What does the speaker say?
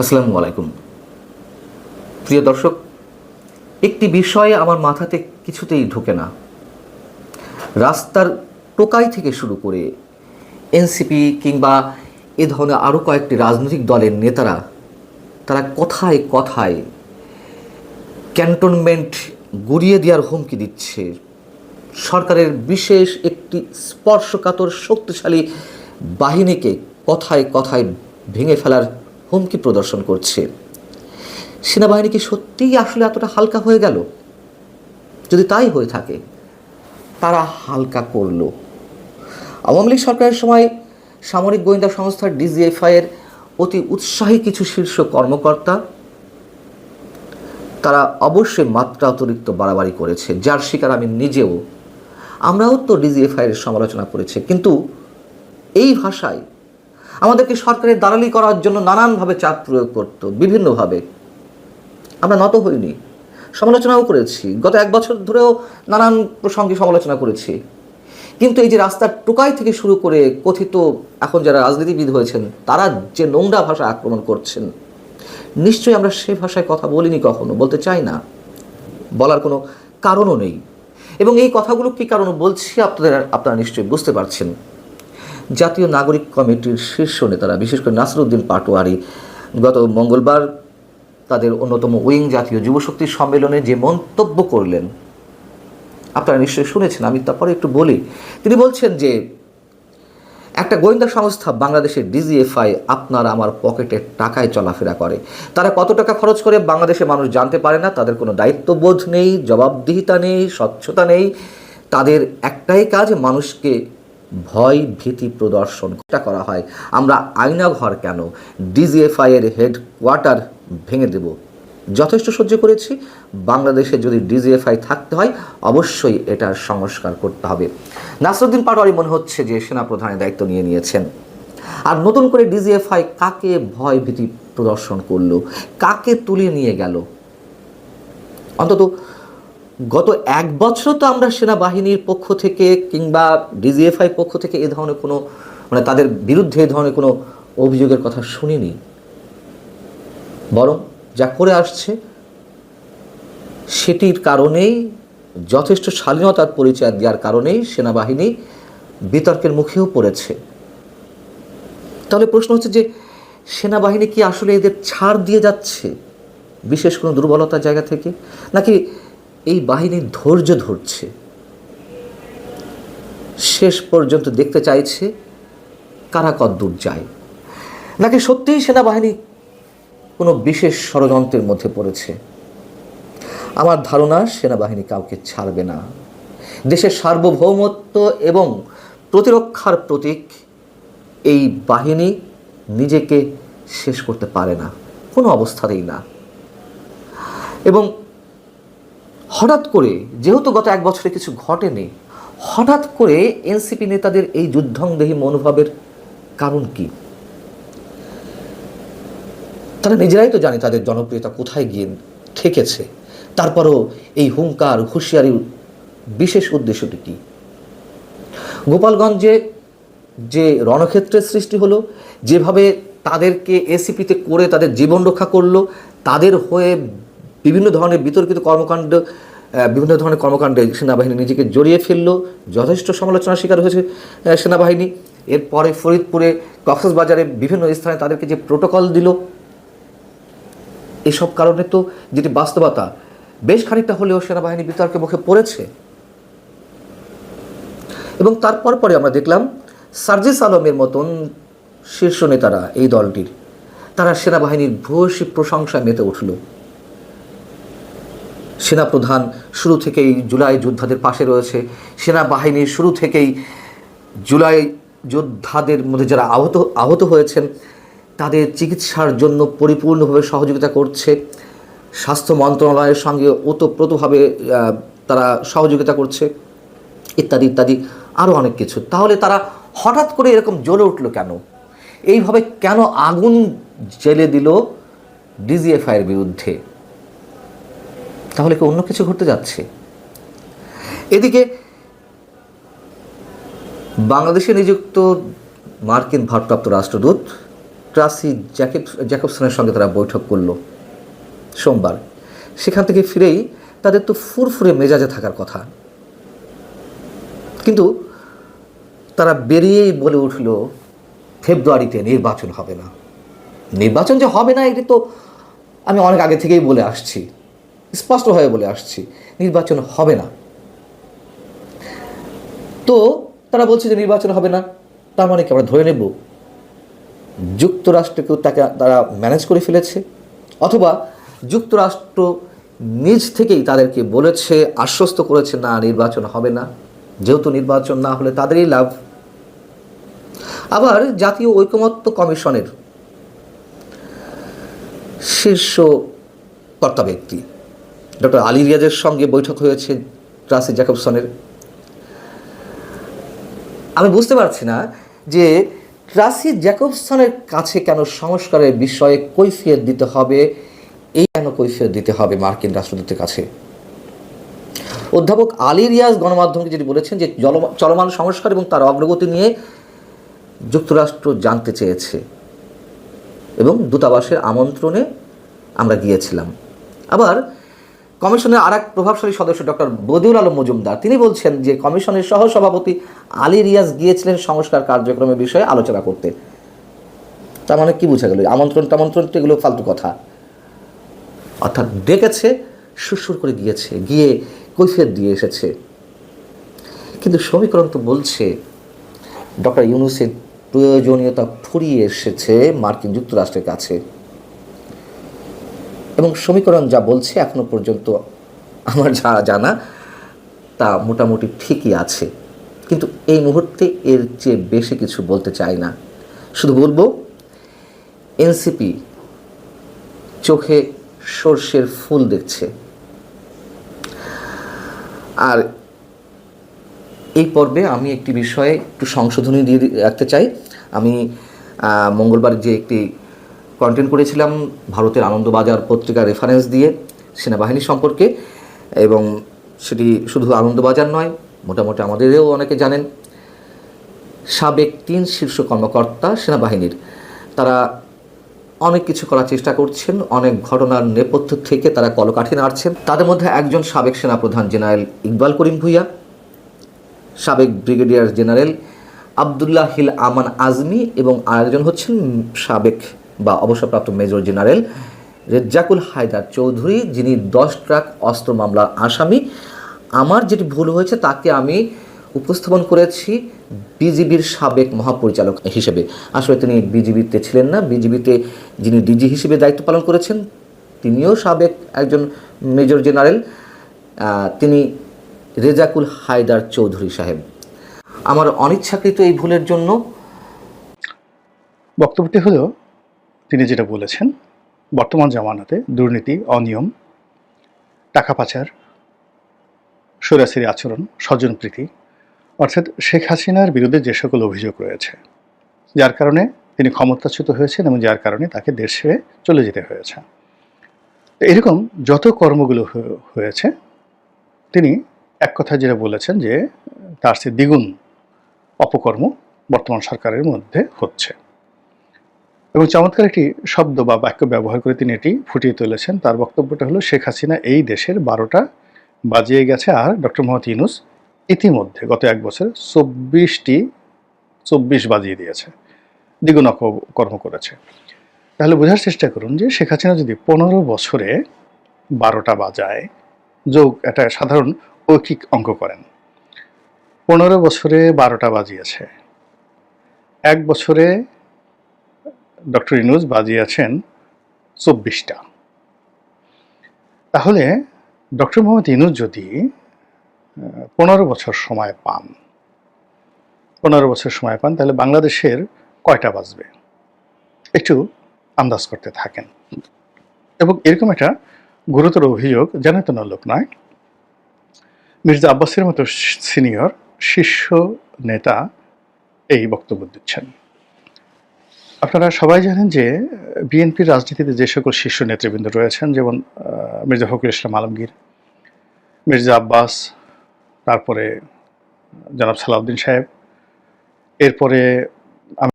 আসসালামু আলাইকুম। প্রিয় দর্শক, একটি বিষয়ে আমার মাথাতে কিছুতেই ঢোকে না। রাস্তার টোকাই থেকে শুরু করে এনসিপি কিংবা এ ধরনের আরও কয়েকটি রাজনৈতিক দলের নেতারা, তারা কথায় কথায় ক্যান্টনমেন্ট গুড়িয়ে দেওয়ার হুমকি দিচ্ছে। সরকারের বিশেষ একটি স্পর্শকাতর শক্তিশালী বাহিনীকে কথায় কথায় ভেঙে ফেলার হুমকি প্রদর্শন করছে। সেনাবাহিনী কি সত্যিই আসলে এতটা হালকা হয়ে গেল? যদি তাই হয়ে থাকে, তারা হালকা করল। আওয়ামী লীগ সরকারের সময় সামরিক গোয়েন্দা সংস্থার ডিজিএফআই এর অতি উৎসাহী কিছু শীর্ষ কর্মকর্তা, তারা অবশ্যই মাত্রা অতিরিক্ত বাড়াবাড়ি করেছে। যার শিকার আমি নিজেও। আমরাও তো ডিজিএফআই এর সমালোচনা করেছি। কিন্তু এই ভাষায় আমাদেরকে সরকারের দালালি করার জন্য নানানভাবে চাপ প্রয়োগ করত, বিভিন্নভাবে। আমরা নত হইনি। সমালোচনাও করেছি। গত এক বছর ধরেও নানান প্রসঙ্গে সমালোচনা করেছি। কিন্তু এই যে রাস্তার টোকাই থেকে শুরু করে কথিত এখন যারা রাজনীতিবিদ হয়েছেন, তারা যে নোংরা ভাষা আক্রমণ করছেন, নিশ্চয়ই আমরা সে ভাষায় কথা বলিনি কখনো, বলতে চাই না। বলার কোনো কারণও নেই। এবং এই কথাগুলো কী কারণ বলছি আপনাদের, আপনারা নিশ্চয়ই বুঝতে পারছেন। জাতীয় নাগরিক কমিটির শীর্ষ নেতারা, বিশেষ করে নাসরুদ্দিন পাটোয়ারি, গত মঙ্গলবার তাদের অন্যতম উইং জাতীয় যুবশক্তি সম্মেলনে যে মন্তব্য করলেন, আপনারা নিশ্চয়ই শুনেছেন, আমি তারপরে একটু বলি। তিনি বলছেন যে, একটা গোয়েন্দা সংস্থা বাংলাদেশের ডিজিএফআই আপনার আমার পকেটের টাকায় চলাফেরা করে। তারা কত টাকা খরচ করে বাংলাদেশের মানুষ জানতে পারে না, তাদের কোনো দায়িত্ববোধ নেই, জবাবদিহিতা নেই, স্বচ্ছতা নেই। তাদের একটাই কাজ, মানুষকে ভয় ভীতি প্রদর্শন করা হয়? আমরা আয়নাঘর কেন? ডিজিএফআই এর হেডকোয়ার্টার ভেঙে দেব। যথেষ্ট সহ্য করেছি। বাংলাদেশে যদি ডিজিএফআই থাকতে হয়, অবশ্যই এটার সংস্কার করতে হবে। নাসরুদ্দিন পাটোয়ারি মনে হচ্ছে যে সেনাপ্রধানের দায়িত্ব নিয়ে নিয়েছেন। আর নতুন করে ডিজিএফআই কাকে ভয় ভীতি প্রদর্শন করল? কাকে তুলে নিয়ে গেল? অন্তত গত এক বছর তো আমরা সেনাবাহিনীর পক্ষ থেকে কিংবা ডিজিএফআই পক্ষ থেকে এ ধরনের কোনো মানে তাদের বিরুদ্ধে এ ধরনের কোনো অভিযোগের কথা শুনিনি। বরং যা করে আসছে, সেটির কারণেই, যথেষ্ট শালীনতার পরিচয় দেওয়ার কারণেই সেনাবাহিনী বিতর্কের মুখেও পড়েছে। তাহলে প্রশ্ন হচ্ছে যে, সেনাবাহিনী কি আসলে এদের ছাড় দিয়ে যাচ্ছে, বিশেষ কোনো দুর্বলতার জায়গা থেকে? নাকি এই বাহিনীর ধৈর্য ধরছে। শেষ পর্যন্ত দেখতে চাইছে কারা কদ্দূর যায়। নাকি সত্যিই সেনাবাহিনী কোনো বিশেষ ষড়যন্ত্রের মধ্যে পড়েছে? আমার ধারণা, সেনাবাহিনী কাউকে ছাড়বে না। দেশের সার্বভৌমত্ব এবং প্রতিরক্ষার প্রতীক এই বাহিনী নিজেকে শেষ করতে পারে না। কোনো অবস্থাতেই না। এবং হঠাৎ করে, যেহেতু গত এক বছরে কিছু ঘটেনি, হঠাৎ করে এনসিপি নেতাদের এই যুদ্ধংদেহী মনোভাবের কারণ কি? তারা নিজেরাই তো জানে তাদের জনপ্রিয়তা কোথায় গিয়ে ঠেকেছে। তারপরও এই হুঙ্কার হুঁশিয়ারির বিশেষ উদ্দেশ্যটি কি? গোপালগঞ্জে যে রণক্ষেত্রের সৃষ্টি হলো, যেভাবে তাদেরকে এসিপিতে করে তাদের জীবন রক্ষা করল, তাদের হয়ে বিভিন্ন ধরনের বিতর্কিত কর্মকাণ্ড বিভিন্ন ধরনের কর্মকাণ্ডে সেনাবাহিনী নিজেকে জড়িয়ে ফেলল। যথেষ্ট সমালোচনার শিকার হয়েছে সেনাবাহিনী। এরপরে ফরিদপুরে কক্সবাজারে বিভিন্ন স্থানে তাদেরকে যে প্রোটোকল দিল, এসব কারণে তো যেটি বাস্তবতা, বেশ খানিকটা হলেও সেনাবাহিনী বিতর্কের মুখে পড়েছে। এবং তারপর পরে আমরা দেখলাম, সার্জিস আলমের মতন শীর্ষ নেতারা এই দলটির, তারা সেনাবাহিনীর ভূয়সী প্রশংসায় মেতে উঠল। সেনাপ্রধান শুরু থেকেই জুলাই যোদ্ধাদের পাশে রয়েছে। সেনাবাহিনীর শুরু থেকেই জুলাই যোদ্ধাদের মধ্যে যারা আহত আহত হয়েছেন, তাদের চিকিৎসার জন্য পরিপূর্ণভাবে সহযোগিতা করছে। স্বাস্থ্য মন্ত্রণালয়ের সঙ্গে ওতপ্রোতভাবে তারা সহযোগিতা করছে, ইত্যাদি ইত্যাদি আরও অনেক কিছু। তাহলে তারা হঠাৎ করে এরকম জ্বলে উঠল কেন? এইভাবে কেন আগুন জেলে দিল ডিজিএফআইয়ের বিরুদ্ধে? তাহলে কি অন্য কিছু ঘটতে যাচ্ছে? এদিকে, বাংলাদেশে নিযুক্ত মার্কিন ভারপ্রাপ্ত রাষ্ট্রদূত ট্রাসি জ্যাকেব, জ্যাকবসনের সঙ্গে তারা বৈঠক করল সোমবার। সেখান থেকে ফিরেই তাদের তো ফুরফুরে মেজাজে থাকার কথা। কিন্তু তারা বেরিয়েই বলে উঠল, ফেব্রুয়ারিতে নির্বাচন হবে না। নির্বাচন যে হবে না, এটি তো আমি অনেক আগে থেকেই বলে আসছি। স্পষ্টভাবে বলে আসছি, নির্বাচন হবে না। তো তারা বলছে যে নির্বাচন হবে না, তার মানে কি আমরা ধরে নেব যুক্তরাষ্ট্রকেও তাকে তারা ম্যানেজ করে ফেলেছে, অথবা যুক্তরাষ্ট্র নিজ থেকেই তাদেরকে বলেছে, আশ্বস্ত করেছে, না, নির্বাচন হবে না। যেহেতু নির্বাচন না হলে তাদেরই লাভ। আবার জাতীয় ঐকমত্য কমিশনের শীর্ষ কর্তা ব্যক্তি ডক্টর আলী রিয়াজের সঙ্গে বৈঠক হয়েছে ট্রাসি জ্যাকবসনের আমি বুঝতে পারছি না যে ট্রাসি জ্যাকবসনের কাছে কেন সংস্কারের বিষয়ে কৈফিয়ত দিতে হবে, এই কেন কৈফিয়ত দিতে হবে মার্কিন রাষ্ট্রদূতের কাছে? অধ্যাপক আলী রিয়াজ গণমাধ্যমকে যেটি বলেছেন যে চলমান সংস্কার এবং তার অগ্রগতি নিয়ে যুক্তরাষ্ট্র জানতে চেয়েছে এবং দূতাবাসের আমন্ত্রণে আমরা গিয়েছিলাম। আবার কমিশনের আর এক প্রভাবশালী সদস্য ডক্টর বদিউল আলম মজুমদার। তিনি বলছেন যে কমিশনের সহসভাপতি আলী রিয়াজ গিয়েছিলেন সংস্কার কার্যক্রমের বিষয়ে আলোচনা করতে। তার মানে কি বোঝা গেল? আমন্ত্রণ টামন্ত্রণ এগুলো ফালতু কথা। অর্থাৎ ডেকেছে, সুরসুর করে গিয়েছে, গিয়ে কৈফিয়ত দিয়ে এসেছে। কিন্তু সমীকরণ তো বলছে, ডক্টর ইউনুসের প্রয়োজনীয়তা ফুরিয়ে এসেছে মার্কিন যুক্তরাষ্ট্রের কাছে। এবং সমীকরণ যা বলছে এখনও পর্যন্ত আমার যা জানা, তা মোটামুটি ঠিকই আছে। কিন্তু এই মুহূর্তে এর চেয়ে বেশি কিছু বলতে চাই না। শুধু বলব, এনসিপি চোখে সর্ষের ফুল দেখছে। আর এই পর্বে আমি একটি বিষয়ে একটু সংশোধনী দিয়ে রাখতে চাই। আমি মঙ্গলবার যে একটি কন্টেন্ট করেছিলাম ভারতের আনন্দবাজার পত্রিকা রেফারেন্স দিয়ে সেনাবাহিনী সম্পর্কে এবং সেটি শুধু আনন্দবাজার নয়, মোটামুটি আমাদেরও অনেকে জানেন। সাবেক তিন শীর্ষ কর্মকর্তা সেনাবাহিনীর, তারা অনেক কিছু করার চেষ্টা করছেন, অনেক ঘটনার নেপথ্য থেকে তারা কলকাঠি নাড়ছেন। তাদের মধ্যে একজন সাবেক সেনাপ্রধান জেনারেল ইকবাল করিম ভুইয়া, সাবেক ব্রিগেডিয়ার জেনারেল আবদুল্লাহ হিল আমান আজমি এবং আরেকজন হচ্ছেন সাবেক বা অবসরপ্রাপ্ত মেজর জেনারেল রেজ্জাকুল হায়দার চৌধুরী, যিনি দশ ট্রাক অস্ত্র মামলার আসামি। আমার যেটি ভুল হয়েছে, তাকে আমি উপস্থাপন করেছি বিজিবির সাবেক মহাপরিচালক হিসেবে। আসলে তিনি বিজিবিতে ছিলেন না। বিজিবিতে যিনি ডিজি হিসেবে দায়িত্ব পালন করেছেন, তিনিও সাবেক একজন মেজর জেনারেল। তিনি রেজাকুল হায়দার চৌধুরী সাহেব। আমার অনিচ্ছাকৃত এই ভুলের জন্য বক্তব্যটি হলো তিনি যেটা বলেছেন, বর্তমান জামানাতে দুর্নীতি, অনিয়ম, টাকা পাচার সরাসরি আচরণ স্বজনপ্রীতি অর্থাৎ শেখ হাসিনার বিরুদ্ধে যে সকল অভিযোগ রয়েছে, যার কারণে তিনি ক্ষমতাচ্যুত হয়েছেন এবং যার কারণে তাকে দেশে চলে যেতে হয়েছে। এরকম যত কর্মগুলো হয়ে- হয়েছে, তিনি এক কথা যেটা বলেছেন যে, তার সে দ্বিগুণ অপকর্ম বর্তমান সরকারের মধ্যে হচ্ছে। এবং চমৎকার একটি শব্দ বা বাক্য ব্যবহার করে তিনি এটি ফুটিয়ে তুলেছেন। তার বক্তব্যটা হলো, শেখ হাসিনা এই দেশের বারোটা বাজিয়ে গেছে আর ডক্টর মোহাম্মদ ইউনুস ইতিমধ্যে গত এক বছর চব্বিশটি, চব্বিশ বাজিয়ে দিয়েছে, দ্বিগুণ কর্ম করেছে। তাহলে বোঝার চেষ্টা করুন যে শেখ হাসিনা যদি পনেরো বছরে বারোটা বাজায়, যোগ একটা সাধারণ ঐকিক অঙ্ক করেন। পনেরো বছরে বারোটা বাজিয়েছে, এক বছরে ডক্টর ইনুজ বাজিয়েছেন চব্বিশটা। তাহলে ডক্টর মোহাম্মদ ইনুজ যদি পনেরো বছর সময় পান, পনেরো বছর সময় পান, তাহলে বাংলাদেশের কয়টা বাজবে? একটু আন্দাজ করতে থাকেন। এবং এরকম একটা গুরুতর অভিযোগ জানাতো না লোক নয়, মির্জা আব্বাসের মতো সিনিয়র, শীর্ষ নেতা এই বক্তব্য দিচ্ছেন। আপনারা সবাই জানেন যে বিএনপির রাজনীতিতে যে সকল শীর্ষ নেতৃবৃন্দ রয়েছেন, যেমন মির্জা ফখরুল ইসলাম আলমগীর, মির্জা আব্বাস, তারপরে জনাব সালাউদ্দিন সাহেব, এরপরে